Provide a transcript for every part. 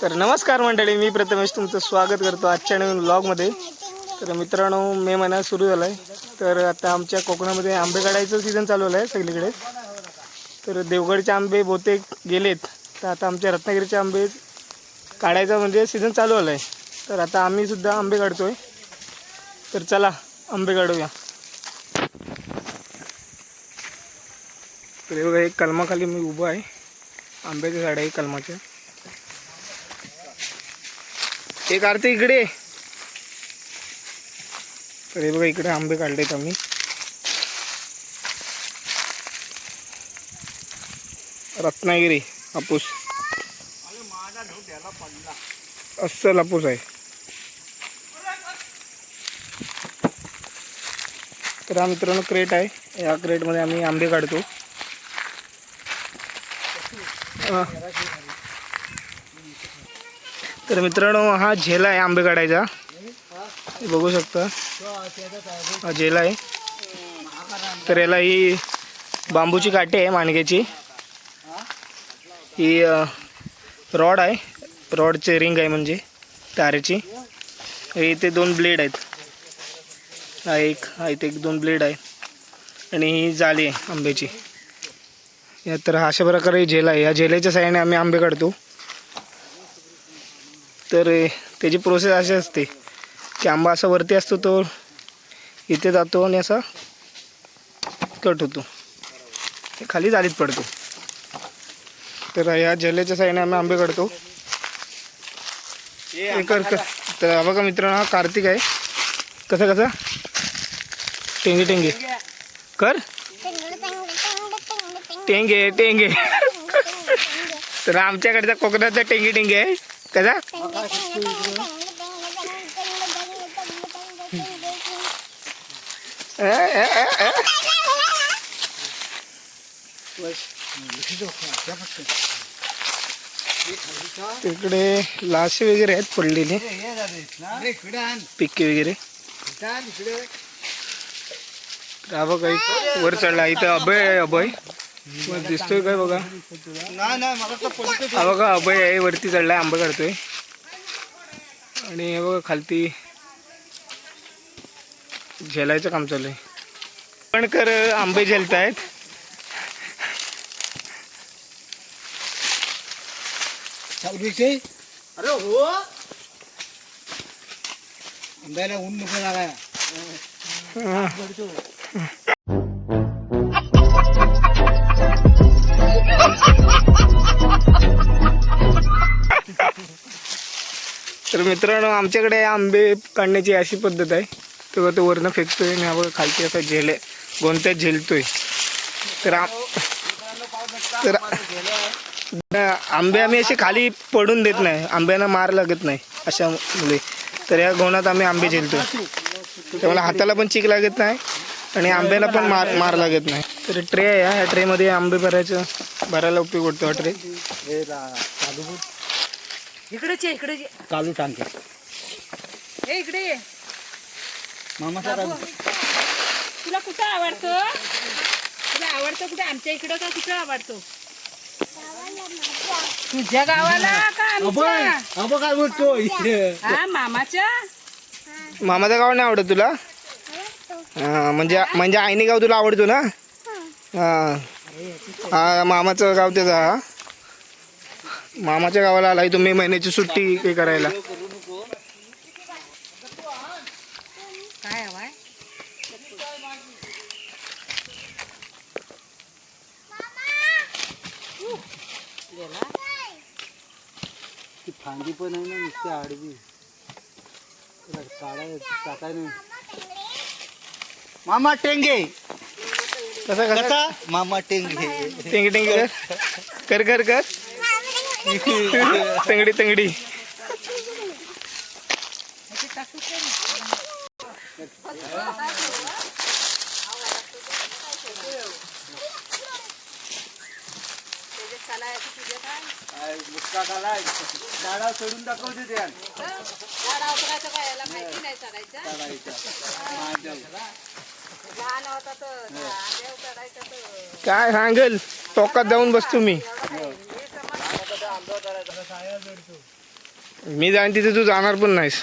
तर नमस्कार मंडळी मी प्रथमेश तुमचं स्वागत करतो आजच्या नवीन ब्लॉगमध्ये तर मित्रांनो मे महिना सुरू झाला आहे तर आता आमच्या कोकणामध्ये आंबे काढायचं सीझन चालू झालं आहे सगळीकडे. तर देवगडचे आंबे बहुतेक गेलेत. तर आता आमच्या रत्नागिरीचे आंबे काढायचा म्हणजे सीझन चालू आहे तर आता आम्हीसुद्धा आंबे आंबे आहे तर चला आंबे काढूया. तर हे बघा एक कलमाखाली मी उभा आहे. आंब्याच्या झाड आहे कलमाच्या एक आरती इकडे. तर हे बघा इकडे आंबे काढलेत आम्ही. रत्नागिरी हापूस. अस्सल हापूस आहे. तर हा मित्रांनो क्रेट आहे. या क्रेटमध्ये आम्ही आंबे काढतो. तर मित्रांनो हा झेला आहे आंबे काढायचा. बघू शकता. हा झेला आहे. तर याला ही बांबूची काठी आहे माणग्याची ही रॉड आहे. रॉडचे रिंग आहे म्हणजे तारेची. इथे दोन ब्लेड आहेत. हा एक हा इथे एक दोन ब्लेड आहे. आणि ही जाली आहे आंब्याची. या तर अशा प्रकारे झेला आहे. या झेल्याच्या साईडने आम्ही आंबे काढतो. तर त्याची प्रोसेस अशी असते. की आंबा असा वरती असतो तो इथे जातो आणि असा कट होतो. हे खाली जालीत पडतो. तर या झेलेच्या साईडने आम्ही आंबे काढतो. हे कर कर. तर बघा मित्रांनो हा कार्तिक आहे. कसा कसा? टेंगे टेंगे. कर? टेंगे टेंगे. तर आमच्याकडचा कोकणाचा टेंगे टेंगे आहे. कसा इकडे लाशे वगैरे आहेत पडलेले पिके वगैरे. हा वर चढला इथं अभय अभय. वर दिसतोय काय बघा? हा बघा अभय आहे वरती चढलाय आंबा काढतोय. आणि हे बघा खालती झेलायचं काम चालू आहे. पण कर आंबे झेलतायत. अरे हो. आंब्याला ऊन नको लागाय मित्रांनो आमच्याकडे आंबे काढण्याची अशी पद्धत आहे. तेव्हा तो वरनं फेकतोय आणि हा बघा खालती असा झेले गोंत्यात झेलतोय. तर आम तर आंबे आम्ही असे खाली पडून देत नाही. आंब्यांना मार लागत नाही. अशा मुले तर या गोणात आम्ही आंबे झेलतो त्यामुळे हाताला पण चीक लागत नाही आणि आंब्याला पण मार मार लागत नाही. तर ट्रे आहे ह्या ट्रेमध्ये आंबे भरायचं भरायला उपयोग होतो हा ट्रे. इकडेच ये इकडेच ये. चालू टांके ए इकडे ये. मामाचा बाबू, तुला कुठं आवडतो? तुला आवडतं कुठे? आमच्या इकडं का कुठं आवडतो? तुझ्या गावाला का आमच्या? अबो काय बोलतो हा मामाच्या? मामाचं गाव नाही आवडत तुला? हा, म्हणजे म्हणजे आईने गाव तुला आवडतो ना? हा. हा मामाचं गाव त्याचा हा. मामाच्या गावाला आलाय तुम्ही महिन्याची सुट्टी हे करायला. काय हवाय गेला ती फांदी पण आहे ना नुसती आडवी. काढाय टाकाय नाही. मामा टेंगे. कसं कसं? कसा? मामा टेंगे. टेंगी टेंगी. कर कर कर कर. तंगडी तंगडी. झाडा सोडून दाखवते काय सांगेल टोकात जाऊन बसतो मी हे समज मी जाईन तिथे तू जाणार पण नाहीस.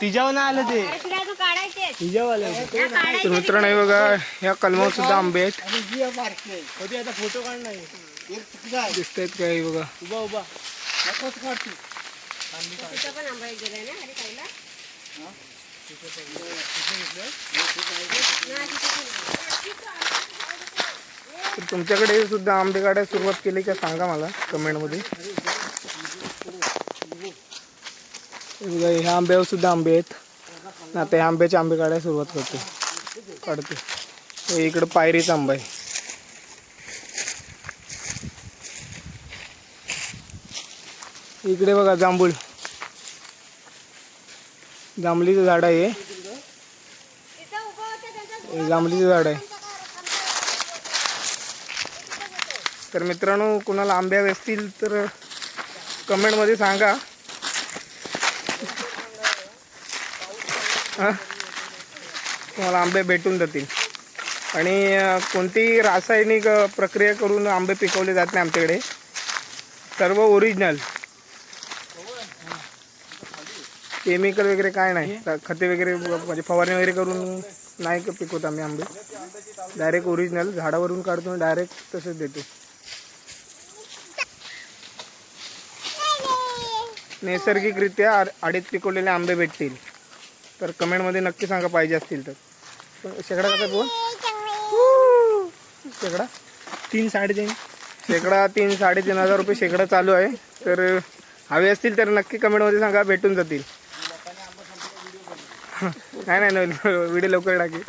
तिच्यावर नाही आलं ते. तिच्यावर आलं तर मित्रांनो बघा या कलमावर सुद्धा आंबे आहेत. फोटो काढ नाही दिसत आहेत काय बघा? उभा उभा नकोच काढ तू तर तुमच्याकडे सुद्धा आंबे काढायला सुरुवात केली का सांगा मला कमेंटमध्ये. बघा ह्या आंब्यावर सुद्धा आंबे आहेत. ना आता ह्या आंब्याचे आंबे काढायला सुरुवात करते. काढते. इकडं पायरीचा आंबा आहे. इकडे बघा जांभूळ. जांभळीचं झाड आहे हे. जांभळीचं झाड आहे. तर मित्रांनो कुणाला आंब्या असतील तर कमेंटमध्ये सांगा. तुम्हाला आंबे भेटून जातील. आणि कोणतीही रासायनिक प्रक्रिया करून आंबे पिकवले जात नाही आमच्याकडे? सर्व ओरिजिनल केमिकल वगैरे काय नाही. खते वगैरे म्हणजे फवारणी वगैरे करून नाही का पिकवत आम्ही आंबे. डायरेक्ट ओरिजिनल झाडावरून काढतो डायरेक्ट तसंच देतो. नैसर्गिकरित्या आड- आडीत पिकवलेले आंबे भेटतील. तर कमेंटमध्ये नक्की सांगा पाहिजे असतील तर. शेकडा कसा बोल? शेकडा? तीन साडेतीन. शेकडा तीन साडेतीन हजार रुपये शेकडा चालू आहे. तर हवे असतील तर नक्की कमेंटमध्ये सांगा भेटून जातील. नाही नाही नाही व्हिडिओ लवकर टाकेल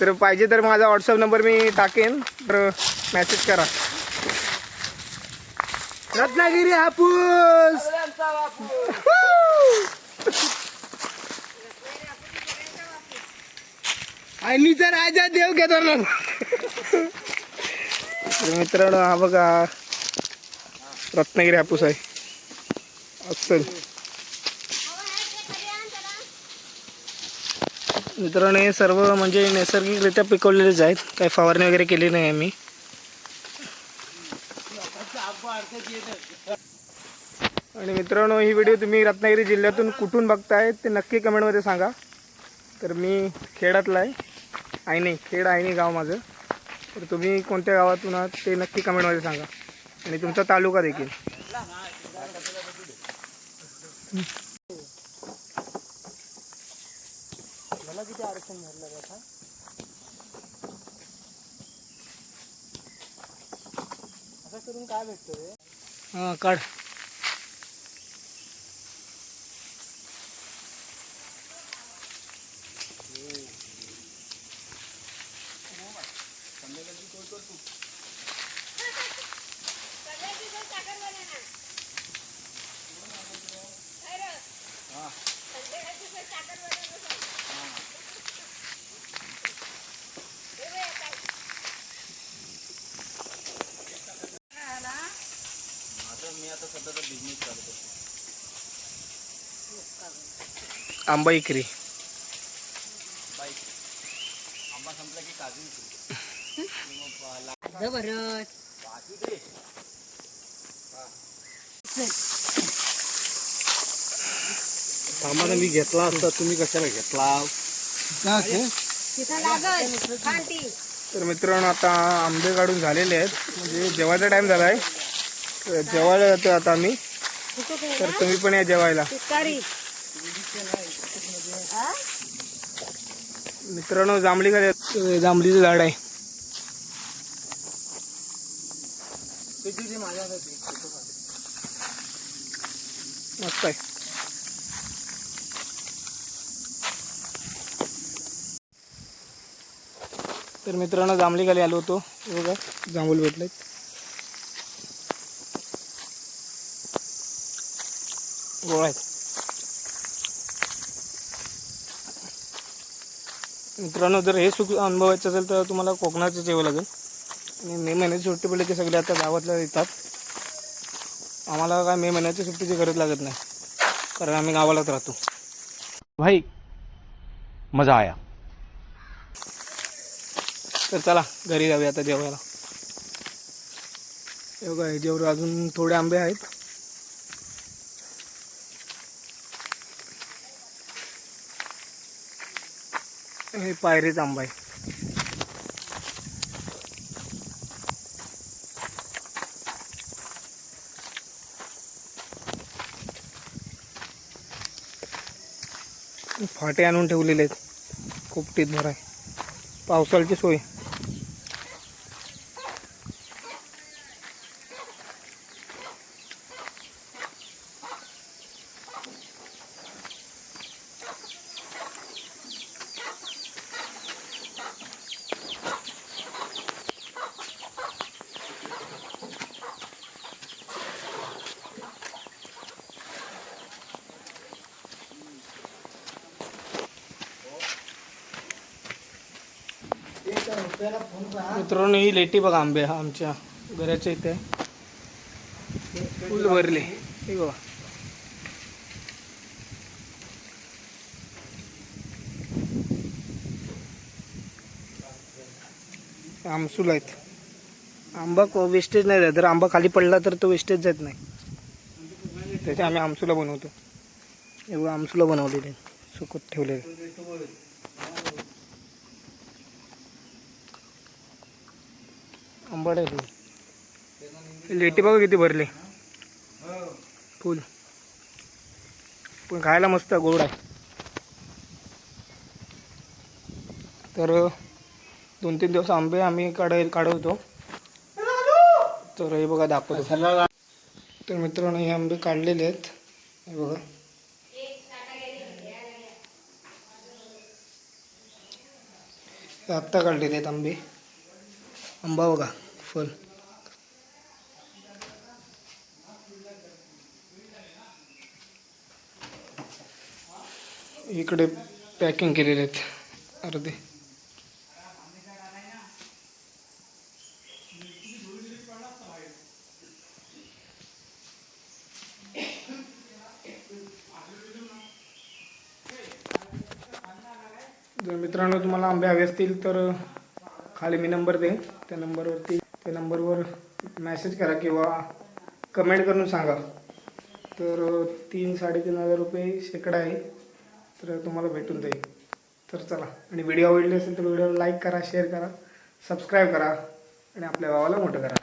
तर पाहिजे तर माझा व्हॉट्सअप नंबर मी टाकेन. तर मॅसेज करा. रत्नागिरी हापूस! आणि तर राजा देव केदारनाथ. ना मित्रांनो हा बघा. रत्नागिरी हापूस आहे. अस्सल मित्रांनो हे सर्व म्हणजे नैसर्गिकरित्या पिकवलेलेच आहेत. काही फवारणी वगैरे केली नाही आम्ही. आणि मित्रांनो ही व्हिडिओ तुम्ही रत्नागिरी जिल्ह्यातून कुठून बघताय ते नक्की कमेंटमध्ये सांगा. तर मी खेडातला आहे. आयनी खेड आयनी गाव माझं. तर तुम्ही कोणत्या गावातून आहात ते नक्की कमेंटमध्ये सांगा. आणि तुमचा तालुका देखील. असं करून काय भेटतं रे हां काढ. आंबा इकरी. सामान मी घेतला असता तुम्ही कशाला घेतला? तर मित्रांनो आता आंबे काढून झालेले आहेत. म्हणजे जेवायचा टाइम झाला आहे जेवायला जातो आता आम्ही. तर तुम्ही पण या जेवायला. मित्रांनो जांभळी खाली जांभळीचं झाड आहे. मस्त आहे. तर मित्रांनो जांभळी खाली आलो होतो. बघा जांभूल भेटलेत. गोळ आहेत. मित्रांनो जर हे सुख अनुभवायचं असेल तर तुम्हाला कोकणातच यावं लागेल. आणि मे महिन्याची सुट्टी पडली की सगळे आता गावातल्या येतात. आम्हाला काय मे महिन्याची सुट्टीची गरज लागत नाही कारण आम्ही गावालाच राहतो. भाई मजा आया. तर चला घरी जाऊया आता जेवायला. ह्याच्यावर अजून थोडे आंबे आहेत. आणि पायरीच आंबा आहे फाटे आणून ठेवलेले आहेत. खूप कोपटीत भराय पावसाळ्याची सोय. मित्रांनो ही लेटी बघा आंबे हा आमच्या घराच्या इथे. फुल भरले. हे बघा. आमसूल आहेत. आंबा वेस्टेज नाही जात जर आंबा खाली पडला तर तो वेस्टेज जात नाही. त्याच्या आम्ही आमसूला बनवतो. एवढं आमसूला बनवलेले सुकत ठेवलेले आंबट आहे. लेटी बघा किती भरले. फुल. पण खायला मस्त गोड आहे. तर दोन तीन दिवस आंबे आम्ही काढाय काढवतो. तर हे बघा दाखवतो. तर मित्रांनो हे आंबे काढलेले आहेत. हे बघा. हे आत्ता काढलेले आहेत आंबे. आंबा बघा. फल इकडे पॅकिंग केलेले आहेत. अर्धे. जर मित्रांनो तुम्हाला आंबे हवे असतील तर खाली मी नंबर देईन. त्या नंबरवरती त्या नंबरवर मॅसेज करा किंवा कमेंट करून सांगा. तर तीन साडेतीन हजार रुपये शेकडा आहे तर तुम्हाला भेटून जाईल. तर चला आणि व्हिडिओ आवडले असेल तर व्हिडिओला लाईक करा शेअर करा सबस्क्राईब करा आणि आपल्या भावाला मोठं करा.